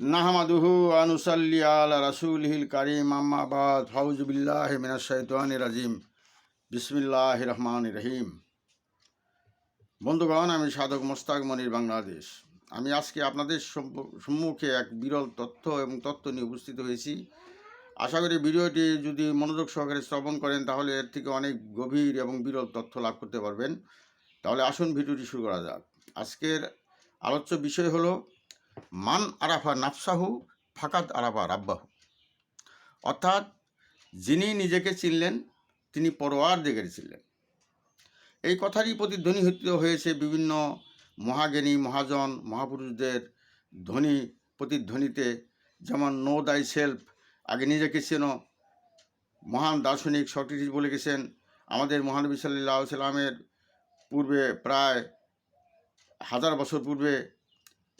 নাহমাদুহু আনুসাল্লি রাসুল হিল কারিম আম্মাবাদ ফাউজুবিল্লাহ মিনাশাইতান রাজিম। বিসমিল্লাহ রহমান রহিম। বন্ধুগণ, আমি সাধক মোস্তাক মনির বাংলাদেশ। আমি আজকে আপনাদের সম্মুখে এক বিরল তথ্য এবং তথ্য নিয়ে উপস্থিত হয়েছি। আশা করি ভিডিওটি যদি মনোযোগ সহকারে শ্রবণ করেন, তাহলে এর থেকে অনেক গভীর এবং বিরল তথ্য লাভ করতে পারবেন। তাহলে আসুন ভিডিওটি শুরু করা যাক। আজকের আলোচ্য বিষয় হলো মান আরাফা নাফসাহু ফাকাত আরাফা রাব্বাহু। অর্থাৎ যিনি নিজেকে চিনলেন, তিনি পরোয়ার দিকের ছিলেন। এই কথারই প্রতিধ্বনিহত হয়েছে বিভিন্ন মহাজ্ঞানী, মহাজন, মহাপুরুষদের ধ্বনি প্রতিধ্বনিতে। যেমন নো দাই সেলফ আগে নিজেকে চেনো মহান দার্শনিক সক্রেটিস বলে গেছেন। আমাদের মহানবী সাল্লাহ সাল্লামের পূর্বে প্রায় হাজার বছর পূর্বে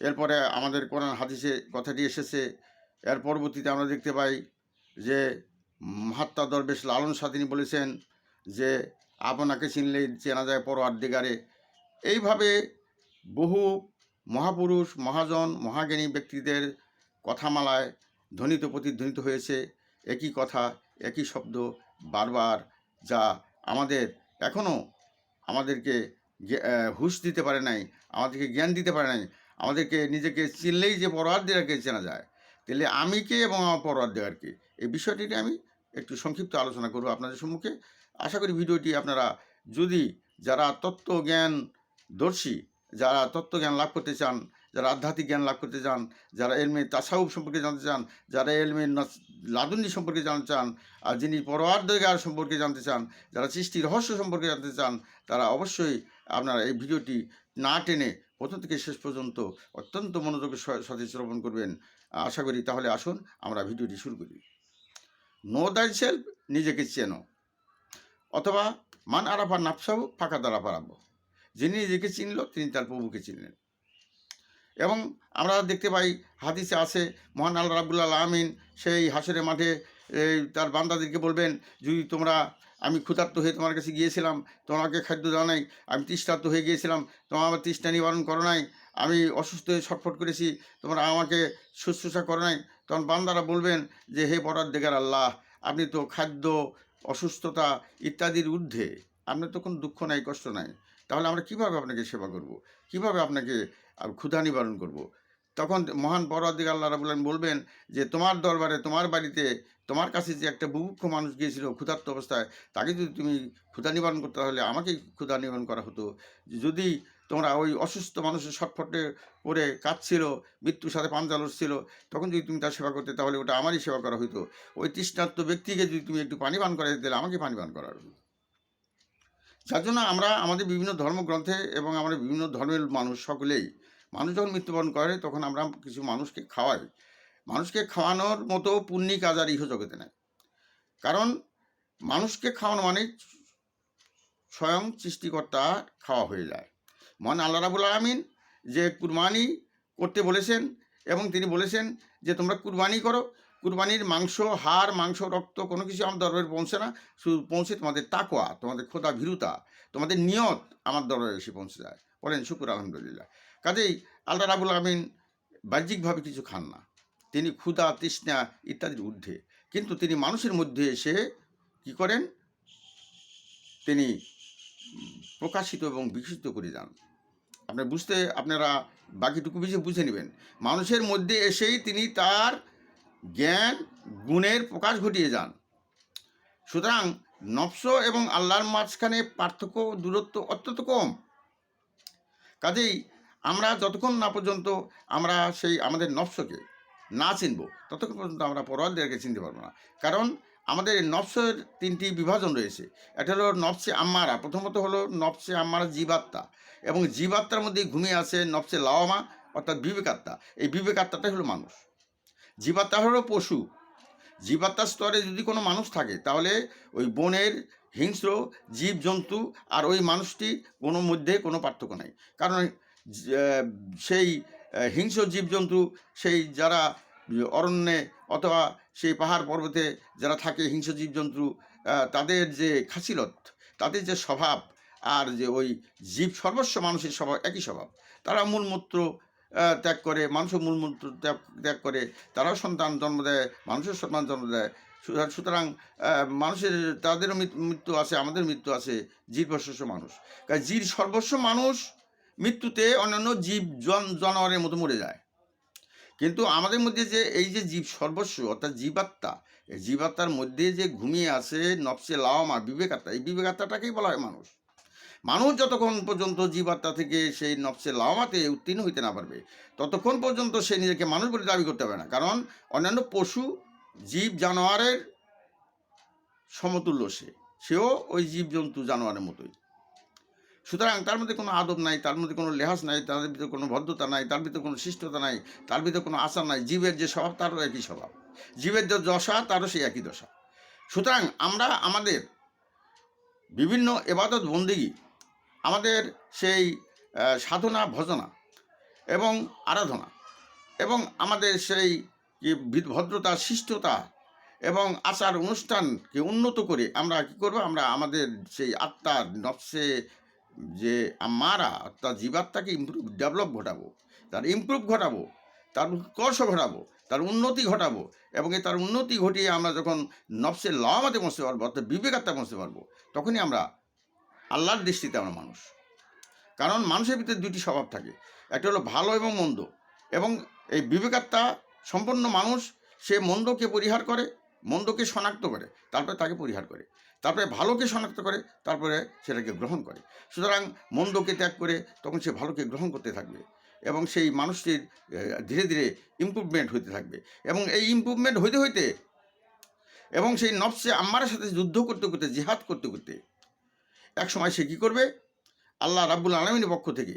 এরপরে আমাদের কোরআন হাদিসে কথাটি এসেছে, এর পরবর্তীতে আমরা দেখতে পাই যে মহাত্মা দরবেশ লালন সাদিনী বলেছেন যে আপনাকে চিনলেই চেনা যায় পরোয়ার দিগারে এইভাবে বহু মহাপুরুষ, মহাজন, মহাজ্ঞানী ব্যক্তিদের কথামালায় ধ্বনিত প্রতিধ্বনিত হয়েছে। একই কথা, একই শব্দ বারবার যা আমাদের এখনও আমাদেরকে হুঁশ দিতে পারে নাই, আমাদেরকে জ্ঞান দিতে পারে নাই। আমাদেরকে নিজেকে চিনলেই যে পরোয়ার দেওয়ারকে চেনা যায়। তাহলে আমি কে এবং আমার পরোয়ার দেওয়ারকে এই বিষয়টিকে আমি একটু সংক্ষিপ্ত আলোচনা করব আপনাদের সম্মুখে। আশা করি ভিডিওটি আপনারা যদি যারা তত্ত্ব জ্ঞান দর্শী, যারা তত্ত্বজ্ঞান লাভ করতে চান, যারা আধ্যাত্মিক জ্ঞান লাভ করতে চান, যারা এলমে তাসাউব সম্পর্কে জানতে চান, যারা এলমে লাদুন্নি সম্পর্কে জানতে চান, আর যিনি পরোয়ার দেগার সম্পর্কে জানতে চান, যারা সৃষ্টি রহস্য সম্পর্কে জানতে চান, তারা অবশ্যই আপনারা এই ভিডিওটি না টেনে প্রথম থেকে শেষ পর্যন্ত অত্যন্ত মনোযোগের সাথে শ্রবণ করবেন। আশা করি তাহলে আসুন আমরা ভিডিওটি শুরু করি। নো দ্যাট সেলফ, নিজেকে চেনো। অথবা মান আরাফা নাফসাহু, ফাঁকা দ্বারা পারাবো যিনি নিজেকে চিনল, তিনি তার প্রভুকে চিনলেন। এবং আমরা দেখতে পাই, হাদিসে আছে, মহান আল্লাহ রাবুল্লাহ আমিন সেই হাসরের মাঠে তার বান্দাদেরকে বলবেন, যদি তোমরা আমি ক্ষুধার্ত হয়ে তোমার কাছে গিয়েছিলাম তোমাকে খাদ্য দেওয়া নাই, আমি তৃষ্ণার্ত হয়ে গিয়েছিলাম, তোমার আমার তৃষ্ণা নিবারণ করো নাই, আমি অসুস্থ হয়ে ছটফট করেছি, তোমরা আমাকে শুশ্রূষা করো নাই। তখন বান্দারা বলবেন যে, হে পরার দেগার আল্লাহ, আপনি তো খাদ্য, অসুস্থতা ইত্যাদির ঊর্ধ্বে, আপনার তো কোনো দুঃখ নাই, কষ্ট নাই। তাহলে আমরা কীভাবে আপনাকে সেবা করব? কীভাবে আপনাকে ক্ষুধা নিবারণ করব? তখন মহান পরাদিক আল্লাহ রাবুল আলামিন বলবেন যে, তোমার দরবারে, তোমার বাড়িতে, তোমার কাছে যে একটা বুভুক্ষ মানুষ গিয়েছিল ক্ষুধার্ত অবস্থায়, তাকে যদি তুমি ক্ষুধা নিবারণ করতে, তাহলে আমাকে ক্ষুধা নিবারণ করা হতো। যদি তোমরা ওই অসুস্থ মানুষের ছটফটে করে কাঁদছিল, মৃত্যুর সাথে পাঞ্জা লড়ছিল, তখন যদি তুমি তার সেবা করতে, তাহলে ওটা আমারই সেবা করা হতো ওই তৃষ্ণার্ত ব্যক্তিকে যদি তুমি একটু পানি পান করাই দিলে আমাকে পানি পান করার হতো যার জন্য আমরা আমাদের বিভিন্ন ধর্মগ্রন্থে এবং আমরা বিভিন্ন ধর্মের মানুষ সকলেই মানুষ যখন মৃত্যুবরণ করে, তখন আমরা কিছু মানুষকে খাওয়াই। মানুষকে খাওয়ানোর মতো পুণ্যিক কাজ আর জগতে নেই। কারণ মানুষকে খাওয়ানো মানে স্বয়ং সৃষ্টিকর্তা খাওয়া হয়ে যায়। মহান আল্লাহ রাবুল আলমিন যে কুরবানি করতে বলেছেন এবং তিনি বলেছেন যে, তোমরা কুরবানি করো। কুরবানির মাংস, হাড়, মাংস, রক্ত কোনো কিছু আমার দরবারে পৌঁছে না। শুধু পৌঁছে তোমাদের তাকোয়া তোমাদের খোদা ভীরুতা, তোমাদের নিয়ত আমার দরবারে এসে পৌঁছে যায়। বলেন, শুকুর আলহামদুলিল্লাহ। কাজেই আল্লাহ রাবুল আলমিন বাহ্যিকভাবে কিছু খান না। তিনি ক্ষুধা, তৃষ্ণা ইত্যাদির ঊর্ধ্বে। কিন্তু তিনি মানুষের মধ্যে এসে কি করেন? তিনি প্রকাশিত এবং বিকশিত করে যান আপনার বুঝতে, আপনারা বাকিটুকু বুঝে বুঝে নেবেন। মানুষের মধ্যে এসেই তিনি তার জ্ঞান, গুণের প্রকাশ ঘটিয়ে যান। সুতরাং নফস এবং আল্লাহর মাঝখানে পার্থক্য, দূরত্ব অত্যন্ত কম। কাজেই আমরা যতক্ষণ না পর্যন্ত আমরা সেই আমাদের নফসকে না চিনব, ততক্ষণ পর্যন্ত আমরা পরওয়ারদেরকে চিনতে পারব না। কারণ আমাদের নফসের তিনটি বিভাজন রয়েছে। একটা হলো নফসে আম্মারা, প্রথমত হলো নফসে আম্মারা জীবাত্মা এবং জীবাত্মার মধ্যে ঘুমিয়ে আছে নফসে লাওয়ামা অর্থাৎ বিবেকাত্মা। এই বিবেকাত্মাটাই হলো মানুষ। জীবাত্মা হলো পশু। জীবাত্মার স্তরে যদি কোনো মানুষ থাকে, তাহলে ওই বনের হিংস্র জীবজন্তু আর ওই মানুষটি কোনো মধ্যে কোনো পার্থক্য নাই। কারণ সেই হিংস্র জীবজন্তু, সেই যারা অরণ্যে অথবা সেই পাহাড় পর্বতে যারা থাকে, হিংস্র জীবজন্তু তাদের যে খাসিলত, তাদের যে স্বভাব আর যে ওই জীব সর্বস্ব মানুষের স্বভাব, একই স্বভাব। তারা মূলমূত্র ত্যাগ করে মানুষও মূলমূত্র ত্যাগ ত্যাগ করে, তারাও সন্তান জন্ম দেয় মানুষের সন্তান জন্ম দেয়। সুতরাং মানুষের, তাদেরও মৃত্যু আছে, আমাদের মৃত্যু আছে জীব সর্বস্ব মানুষ। কারণ জীব সর্বস্ব মানুষ মৃত্যুতে অন্যান্য জীব জন- জানোয়ারের মতো মরে যায়। কিন্তু আমাদের মধ্যে যে এই যে জীব সর্বস্ব, অর্থাৎ জীবাত্মা, এই জীবাত্মার মধ্যে যে ঘুমিয়ে আছে নফসে লাওয়ামা বিবেকাত্মা, এই বিবেকাত্মাটাকেই বলা হয় মানুষ। মানুষ যতক্ষণ পর্যন্ত জীবাত্মা থেকে সেই নফসে লাওয়ামাতে উত্তীর্ণ হইতে না পারবে, ততক্ষণ পর্যন্ত সে নিজেকে মানুষ বলে দাবি করতে পারে না। কারণ অন্যান্য পশু, জীব, জানোয়ারের সমতুল্য সেও ওই জীবজন্তু, জানোয়ারের মতোই। সুতরাং তার মধ্যে কোনো আদব নাই, তার মধ্যে কোনো লেহাজ নাই, তার ভিতরে কোনো ভদ্রতা নাই, তার ভিতরে কোনো শিষ্টতা নাই, তার ভিতরে কোনো আশা নাই, জীবের যে স্বভাব তারও একই স্বভাব। জীবের যে দশা তারও সেই একই দশা। সুতরাং আমরা আমাদের বিভিন্ন এবাদত বন্দিগি আমাদের সেই সাধনা, ভজনা এবং আরাধনা এবং আমাদের সেই ভদ্রতা, শিষ্টতা এবং আচার অনুষ্ঠানকে উন্নত করে আমরা কি করব? আমরা আমাদের সেই আত্মার নফসে যে আমারা অর্থাৎ জীবাত্মাকে ইমপ্রুভ ডেভেলপ ঘটাবো, তার ইমপ্রুভ ঘটাবো, তার উৎকর্ষ ঘটাবো, তার উন্নতি ঘটাবো এবং এই তার উন্নতি ঘটিয়ে আমরা যখন নফসে লামাতে বসতে পারব, অর্থাৎ বিবেকাত্মা বসতে পারব, তখনই আমরা আল্লাহর দৃষ্টিতে আমরা মানুষ। কারণ মানুষের ভিতরে দুটি স্বভাব থাকে, একটা হলো ভালো এবং মন্দ এবং এই বিবেকাত্মা সম্পন্ন মানুষ সে মন্দকে পরিহার করে, মন্দকে শনাক্ত করে, তারপরে তাকে পরিহার করে। তারপরে ভালোকে শনাক্ত করে, তারপরে সেটাকে গ্রহণ করে। সুতরাং মন্দকে ত্যাগ করে তখন সে ভালোকে গ্রহণ করতে থাকবে এবং সেই মানুষটির ধীরে ধীরে ইম্প্রুভমেন্ট হতে থাকবে। এবং এই ইমপ্রুভমেন্ট হইতে হইতে এবং সেই নফসে আম্মারের সাথে যুদ্ধ করতে করতে, জিহাদ করতে করতে এক সময় সে কী করবে? আল্লাহ রাব্বুল আলমিনের পক্ষ থেকে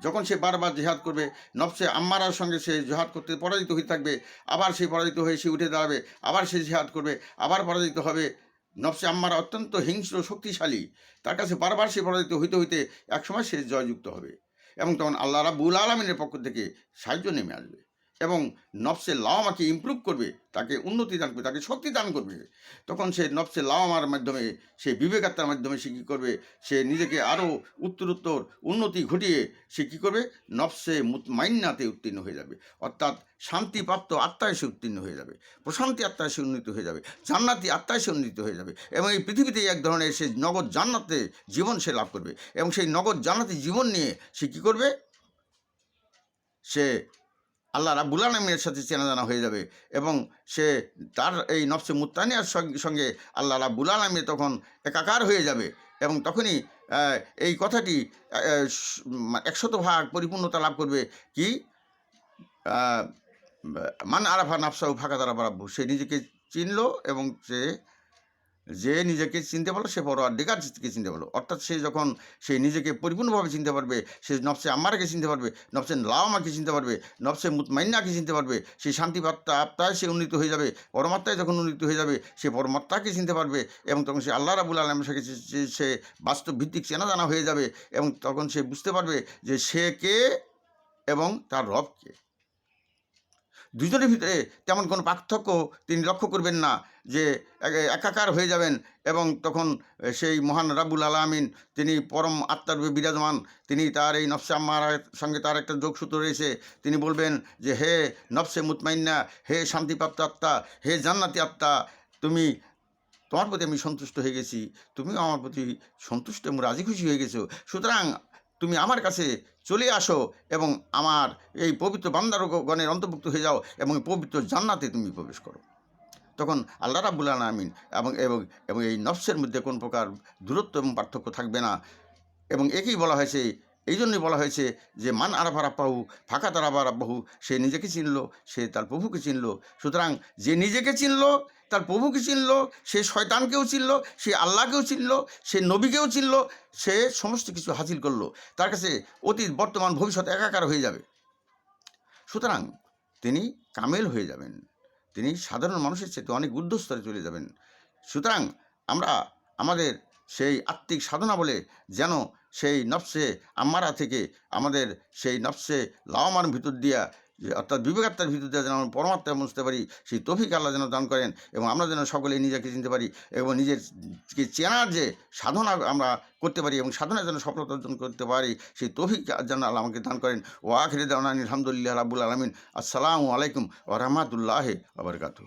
যখন সে বারবার জেহাদ করবে, নফসে আম্মারার সঙ্গে সে জেহাদ করতে পরাজিত হয়ে থাকবে, আবার সে পরাজিত হয়ে সে উঠে দাঁড়াবে, আবার সে জেহাদ করবে, আবার পরাজিত হবে নফসে আম্মারা অত্যন্ত হিংস্র শক্তিশালী। তার কাছে বারবার সে পরাজিত হইতে হইতে একসময় সে জয়যুক্ত হবে এবং তখন আল্লাহ রাবুল আলমিনের পক্ষ থেকে সাহায্য নেমে আসবে। এবং নফসে লাওয়ামাকে ইমপ্রুভ করবে, তাকে উন্নতি দান করবে, তাকে শক্তি দান করবে। তখন সে নফসে লাওয়ামার মাধ্যমে, সে বিবেকাত্মার মাধ্যমে সে কী করবে? সে নিজেকে আরও উত্তরোত্তর, উন্নতি ঘটিয়ে সে কী করবে? নফসে মুতমাইন্নাতে উত্তীর্ণ হয়ে যাবে। অর্থাৎ শান্তিপ্রাপ্ত আত্মায় সে উত্তীর্ণ হয়ে যাবে। প্রশান্তি আত্মায় সে উন্নীত হয়ে যাবে। জান্নাতি আত্মায় সে উন্নীত হয়ে যাবে। এবং এই পৃথিবীতে এক ধরনের সে নগদ জান্নাতে জীবন সে লাভ করবে। এবং সেই নগদ জান্নাতি জীবন নিয়ে সে কী করবে? সে আল্লাহ রাবুল আলমের সাথে চেনা জানা হয়ে যাবে এবং সে তার এই নফসে মুত্তানিয়ার সঙ্গে- আল্লাহ রাবুল আলমে তখন একাকার হয়ে যাবে এবং তখনই এই কথাটি একশত ভাগ পরিপূর্ণতা লাভ করবে কি? মান আরাফা নাফসাউ ফাঁকা তারা বারাব্বু সে নিজেকে চিনল এবং সে যে নিজেকে চিনতে পারল, সে ডেকারকে চিনতে পারল। অর্থাৎ সে যখন সে নিজেকে পরিপূর্ণভাবে চিনতে পারবে, সে নফসে আম্মারাকে চিনতে পারবে নফসে লাওমাকে চিনতে পারবে নফসে মুতমাইন্নাকে চিনতে পারবে, সেই শান্তিপাত্তা আত্মায় সে উন্নীত হয়ে যাবে, পরমাত্মায় যখন উন্নীত হয়ে যাবে, সে পরমাত্মাকে চিনতে পারবে এবং তখন সে আল্লাহ রাবুল আলমের সাথে সে- সে- সে বাস্তব ভিত্তিক চেনা জানা হয়ে যাবে এবং তখন সে বুঝতে পারবে যে সে কে এবং তার রব কে। দুজনের ভিতরে তেমন কোনো পার্থক্য তিনি লক্ষ্য করবেন না যে এক- একাকার হয়ে যাবেন এবং তখন সেই মহান রাবুল আলামিন তিনি পরম আত্মার রূপে বিরাজমান, তিনি তার এই নফসে আম্মার সঙ্গে তার একটা যোগসূত্র রয়েছে, তিনি বলবেন যে, হে নফসে মুতমাইন্না, হে শান্তিপ্রাপ্ত আত্মা, হে জান্নাতি আত্মা, তুমি তোমার প্রতি আমি সন্তুষ্ট হয়ে গেছি, তুমিও আমার প্রতি সন্তুষ্ট এবং রাজি খুশি হয়ে গেছো। সুতরাং তুমি আমার কাছে চলে আসো এবং আমার এই পবিত্র বান্দারগণের অন্তর্ভুক্ত হয়ে যাও এবং পবিত্র জান্নাতে তুমি প্রবেশ করো। তখন আল্লাহ রাবুল আলমিন এবং এবং এবং এই নফসের মধ্যে কোন প্রকার দূরত্ব এবং পার্থক্য থাকবে না। এবং একেই বলা হয়েছে, এই জন্যই বলা হয়েছে যে, মান আরাফার আব্বাহু ফাঁকা তার আবার আব্বাহু সে নিজেকে চিনল, সে তার প্রভুকে চিনল। সুতরাং যে নিজেকে চিনল তার প্রভুকে চিনল, সে শয়তানকেও চিনল, সে আল্লাহকেও চিনল, সে নবীকেও চিনল, সে সমস্ত কিছু হাসিল করল। তার কাছে অতীত, বর্তমান, ভবিষ্যৎ একাকার হয়ে যাবে। সুতরাং তিনি কামেল হয়ে যাবেন। তিনি সাধারণ মানুষের চেয়ে অনেক ঊর্ধ্বস্তরে চলে যাবেন। সুতরাং আমরা আমাদের সেই আত্মিক সাধনা বলে যেন সেই নফসে আম্মারা থেকে আমাদের সেই নফসে লাওমার ভিতর দিয়া অর্থাৎ বিবেকাত্মার ভিত্তিতে যেন আমরা পরমাত্মায় বুঝতে পারি, সেই তফিক আল্লাহ যেন দান করেন এবং আমরা যেন সকলে নিজেকে চিনতে পারি এবং নিজের কে চেনার যে সাধনা আমরা করতে পারি এবং সাধনা যেন সফলতা অর্জন করতে পারি, সেই তফিক যেন আল্লাহ আমাকে দান করেন। ও আখরে দাওয়ান আলহামদুলিল্লাহ রাবুল আলমিন। আসসালামু আলাইকুম ও রহমতুল্লাহ আবরকাতু